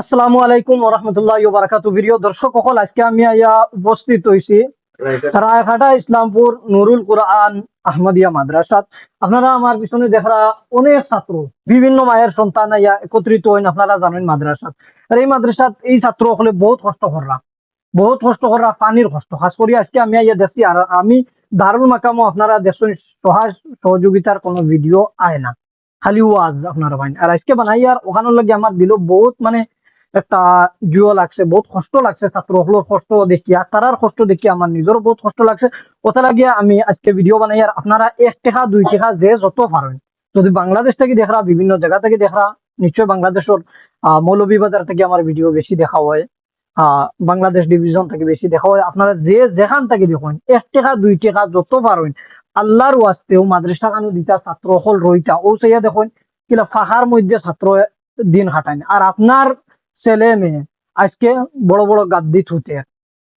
আসসালামু আলাইকুম রহমতুল্লাহ বারাকাতু প্রিয় দর্শক সকল, আজকে আমি আইয়া উপস্থিত হয়েছি রায়ঘাটা ইসলামপুর নুরুল কুরআন আহমদিয়া মাদ্রাসাত। আপনারা আমার পিছনে দেখা অনেক ছাত্র, বিভিন্ন মায়ের সন্তান আইয়া একত্রিত হইন, আপনারা জানেন মাদ্রাসাত। আর এই মাদ্রাসাত এই ছাত্র সকলে বহুত কষ্ট কররা, বহুত কষ্ট কররা, পানির কষ্ট। খাস করে আজকে আমি আইয়া দেখছি, আর আমি দারুল মাকামও আপনারা দেখছেন সহায় সহযোগিতার কোনো ভিডিও আয় না। খালি ওয়াজ আপনারা পাইন। আর আজকে বানাই, আর ওখানের লাগে আমার দিল বহুত মানে একটা জুয় লাগছে, বহুত কষ্ট লাগছে ছাত্র সকলের কষ্ট দেখিয়া তারার কষ্ট দেখি আমার নিজেরও বহুত কষ্ট লাগছে। কথা লাগিয়া আমি আজকে ভিডিও বানাই আর আপনারা এক টাকা, দুই টাকা যে যত পারেন, যদি বাংলাদেশ থেকে দেখরা বিভিন্ন জায়গা থেকে দেখরা নিশ্চয় বাংলাদেশের মৌলভীবাজার থেকে আমার ভিডিও বেশি দেখা হয় বাংলাদেশ ডিভিশন থেকে বেশি দেখা হয়। আপনারা যে যেখান থেকে দেখুন, এক টাকা, দুই টাকা যত পারেন আল্লাহর ওয়াস্তেও মাদ্রাসা কানু দিতা ছাত্র হল রইতা ও সাইয়া দেখুন কিলা ফাঁকার মধ্যে ছাত্র দিন কাটায় আর আপনার ছেলে মেয়ে। আজকে বড় বড় গাদ্দি থুতে।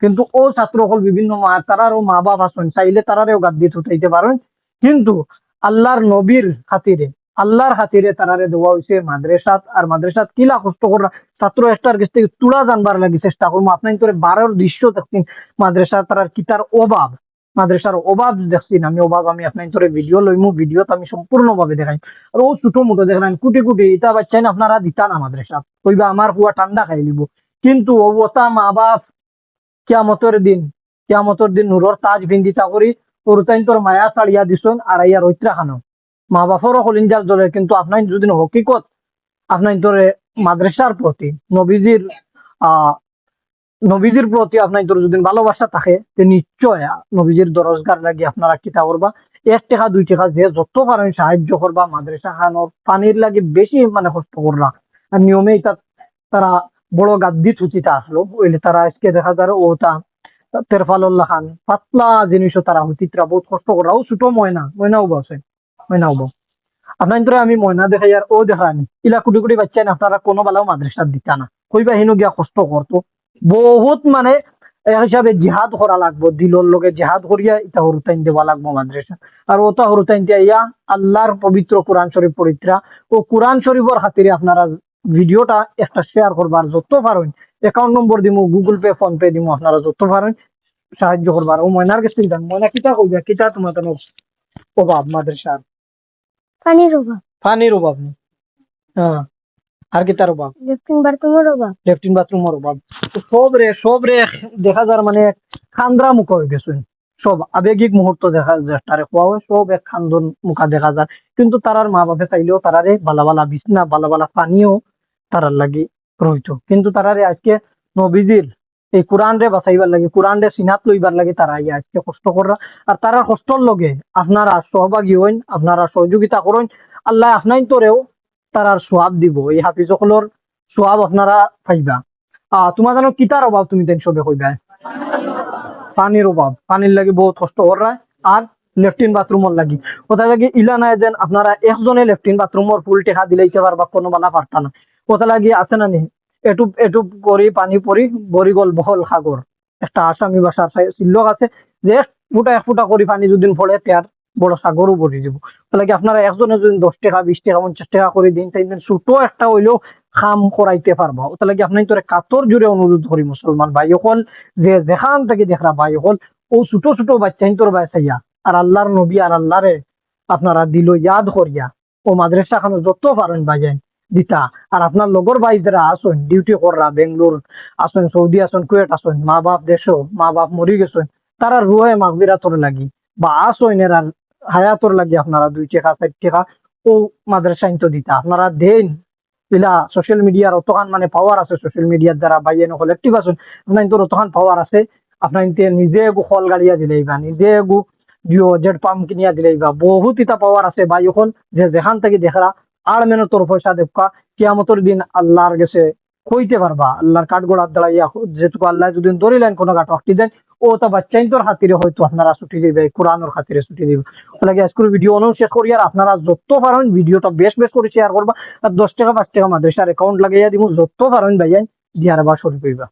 কিন্তু ও ছাত্র হল বিভিন্ন মা তারারও মা বাপ আছেন, চাইলে তারারেও গাদ্দি থুতাইতে পারেন। কিন্তু আল্লাহর নবীর খাতিরে, আল্লাহর খাতিরে তারারে দেওয়া হয়েছে মাদ্রাসাত। আর মাদ্রাসাত কিলা কষ্ট করা ছাত্র একটার কাছ থেকে তুলা জানবার লাগি চেষ্টা করব আপনার বারোর দৃশ্য দেখছেন মাদ্রাসা তারার কিতার অভাব? মাদ্রাসার অভাব দেখছি আমি অভাব আমি আপনার তোরে ভিডিও লইমু ভিডিওতে আমি সম্পূর্ণভাবে দেখাই। আর ও ছোট মোটো দেখলাম কুটি কুটি এটা বাচ্চাই না আপনারা দিতা না মাদ্রাসা কইবা আমার কুয়া ঠান্ডা খাই লিব। কিন্তু ওটা মা বাপ কিয়ামতের দিন কিয়ামতের দিন নুরর তাজ ভিন্দিতা করি ওরতাইন তোর মায়া সাড়িয়া দিছন আর ইয়া রৈত্রা খানো মা বাপরও কলিঞ্জার জ্বলে, কিন্তু আপনার যদি হকিকত আপনার তোরে মাদ্রাসার প্রতি নবীজির আহ নবীজির প্রতি আপনার যদি ভালোবাসা থাকে নিশ্চয় নবীজির দরজগার লাগি আপনারা কিতা করবা? এক টাকা, দুই টাকা যে যত পারেন সাহায্য করবা, মাদ্রাসা খানোর পানির লাগে বেশি মানে কষ্ট করলা আর নিয়মে এটা তারা বড় গাদ্দি থুচিটা আসলো। ওইলে তারা আজকে দেখা যায় ওটা তেরফাল্লাহ খান, পাতলা জিনিসও তারা হুতিতরা বহুত কষ্ট করা ও ছোট ময়না, ময়নাও বসে ময়নাও বউ আপনার তোরা আমি ময়না দেখাই আর ও দেখা আনি ইলা কুটি কুটি বাচ্চা আপনারা কোনো বেলাও মাদ্রাসা দিতা না। কইবা হিনু গিয়া কষ্ট করতো। বহুত মানে হিসাবে জিহাদ করা লাগবো দিলর লগে জিহাদ করিয়া এটা হরুতাইন দেওয়া লাগবো মাদ্রাসা আর ওটা হরুতাইন দিয়া ইয়া আল্লাহর পবিত্র কোরআন শরীফ পরিত্রা ও কোরআন শরীফের খাতিরে আপনারা ভিডিওটা একটা শেয়ার করবার যত পারেন অ্যাকাউন্ট নম্বর দিমু গুগল পে ফোন পে দিমু আপনারা যত পারেন সাহায্য করবার ও ময়নার কাছে দিতাম ময়না কিতা কইবা কিতা তোমার তো অভাব মাদ্রাসার পানির অভাব পানির অভাব নেই হ্যাঁ আর কি তার অভাব লেফটিন বাথরুমের অভাব সব রে সব রে দেখা যার মানে খান্দ্রা মুখ হয়ে গেছে। সব আবেগিক মুহূর্ত দেখা যায় তারে কোয়া হয় সব এক খান্দন মুখা দেখা যায় কিন্তু তারার মা বাপে চাইলেও তারারে বালা বালা বিছনা বালা বালা পানিও তারার লাগি রইতো। কিন্তু তারারে আজকে নবীজির এই কোরআন রে বাঁচাইবার লাগে কোরআন রে সিনাত লইবার লাগে তারা আইয়া আজকে কষ্ট করা আর তারা কষ্টর লগে আপনারা সহভাগী হইন আপনারা সহযোগিতা করেন। আল্লাহ আপনাই তোরেও তারার সোয়াব দিব। এই হাফিজ সকলের সোয়াব আপনারা পাইবা। আহ তোমার জানো কিতার অভাব তুমি সবে কইবা? পানির অভাব। পানির লাগি বহুত কষ্ট করা আর লেফটিন বাথরুমর লাগি। কোথায় লাগি ইলা নাই যেন আপনারা একজনে লেফটিন বাথরুমর ফুল টেকা দিলেইতে পারবা কোনো বালা পারতা না কোথা লাগি আছে না নি? এটুপ এটুপ করে পানি পরি গল বহল সাগর একটা আসামি ভাষার শিল্লক আছে। যে ফুটা, এক ফুটা করে পানি যদি পড়ে তার বড় সাগরও ভরে যাব তাহলে কি আপনারা একজনে যদি দশ টাকা, বিশ টাকা, পঞ্চাশ টাকা করে দিন তাই ছোট একটা হইলেও খাম করাইতে পারবা। তাহলে কি আপনি তোরে কাতর জুড়ে অনুরোধ করি মুসলমান ভাই অকল যে যেখান থেকে দেখরা ভাই সকল ও ছোট ছোট বাচ্চা তোর বাইসাইয়া আর আল্লাহর নবী, আর আল্লাহরে আপনারা দিল ইয়াদ করিয়া, ও মাদ্রাসা খানো যত পারেন বাজাই দিতা। আর আপনার লগর ভাই যারা আসুন ডিউটি কররা, বেঙ্গলোর আসুন, সৌদি আসুন কুয়েট আসুন, মা বাপ দেশও মা বাপ মরি গেছেন, তারা রুয়ে মাগবিরাতর লাগি। বা আসুন এরা হায়াতর লাগি আপনারা দুই টাকা, চার টাকা ও মাদ্রাসা ইন্ত দিতা। আপনারা দেন, ইলা সোশ্যাল মিডিয়ার অতখান মানে পাওয়ার আছে সোশ্যাল মিডিয়ার যারা বাইয়ে নকল একটিভ আছেন, আপনার ইন্তর অতখান পাওয়ার আছে, আপনার ইন্তে নিজে গু ফল গাড়িয়া দিলেই বা, নিজে গু জিও জেড পাম্প কিনিয়া দিলেই বা, বহুত ইতা পাওয়ার আছে বা এখন, যে যেখান থেকে দেখরা, আর মেনে তোর পয়সা দেখা কিয়ামতর দিন আল্লাহর গেছে কইতে পারবা, আল্লাহর কাঠ গোড়ার দাঁড়াইয়া যেটুকু আল্লাহ যদি ধরিলেন কোনো গাঠ অক্টি দেন ও তো বাচ্চাইন তোর খাতিরে হয়তো আপনারা ছুটি দিবে কোরআনের খাতিরে ছুটি দিবে। লাগে আজকের ভিডিও অনু শেষ করি আর আপনারা যত পারেন ভিডিওটা বেশ বেশ করে শেয়ার করবা আর দশ টাকা, পাঁচ টাকা মাদ্রাসার অ্যাকাউন্ট লাগাইয়া দিব যত পারেন ভাইয়াই দিয়ার বা শুরু কইবা